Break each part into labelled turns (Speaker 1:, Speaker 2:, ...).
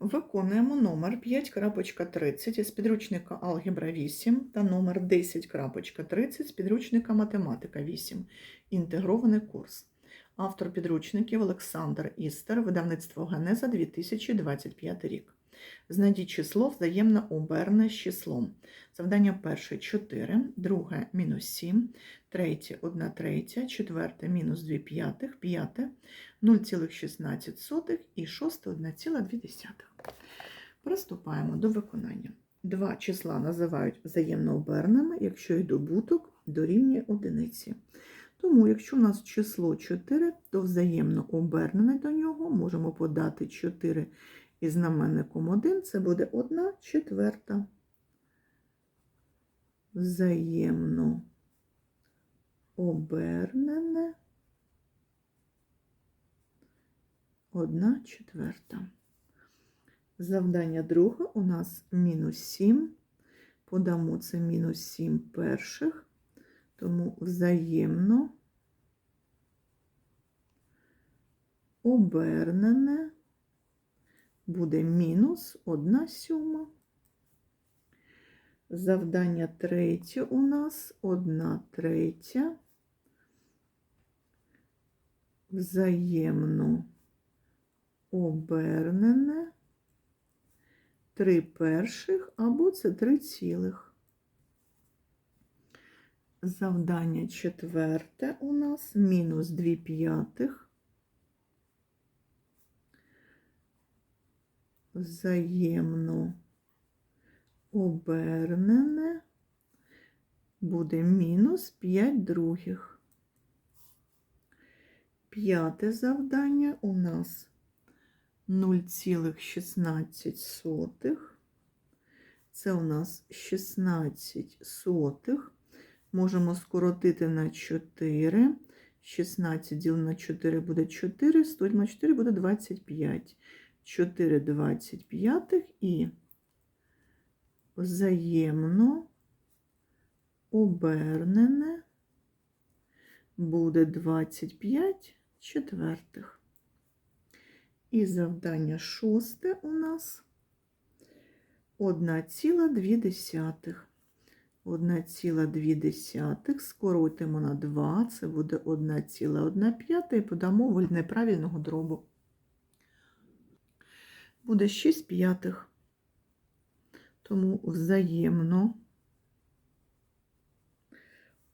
Speaker 1: Виконуємо номер 5.30 із підручника Алгебра 8 та номер 10.30 з підручника Математика 8. Інтегрований курс. Автор підручників Олександр Істер, видавництво Генеза 2025 рік. Знайдіть число взаємно оберне з числом. Завдання перше 4, друге мінус 7, третє 1 третя, четверте мінус 2 п'ятих, п'яте 0,16 і шосте 1,2. Приступаємо до виконання. Два числа називають взаємно оберними, якщо і добуток дорівнює одиниці. Тому, якщо у нас число 4, то взаємно обернене до нього можемо подати 4 із знаменником 1, це буде 1 четверта. Взаємно обернене 1 четверта. Завдання друге у нас мінус 7. Подамо це мінус 7 перших, тому взаємно обернене буде мінус 1 сьома. Завдання третє у нас 1 третя. Взаємно обернене 3 перших або це 3 цілих. Завдання четверте у нас мінус 2 п'ятих. Взаємно обернене буде мінус 5 других. П'яте завдання у нас 0,16. Це у нас 16 сотих. Можемо скоротити на 4. 16 ділено на 4 буде 4, 100 на 4 буде 25. 4 25 і взаємно обернене буде 25 четвертих. І завдання шосте у нас 1,2. 1,2 скоротимо на 2, це буде 1,1 і подамо в неправильного дробу. Буде 6 п'ятих. Тому взаємно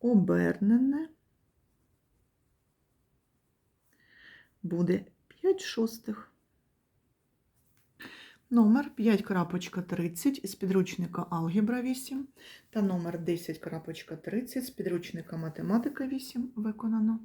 Speaker 1: обернене буде 5 шостих. Номер 5.30 із підручника Алгебра 8 та номер 10.30 з підручника Математика 8 виконано.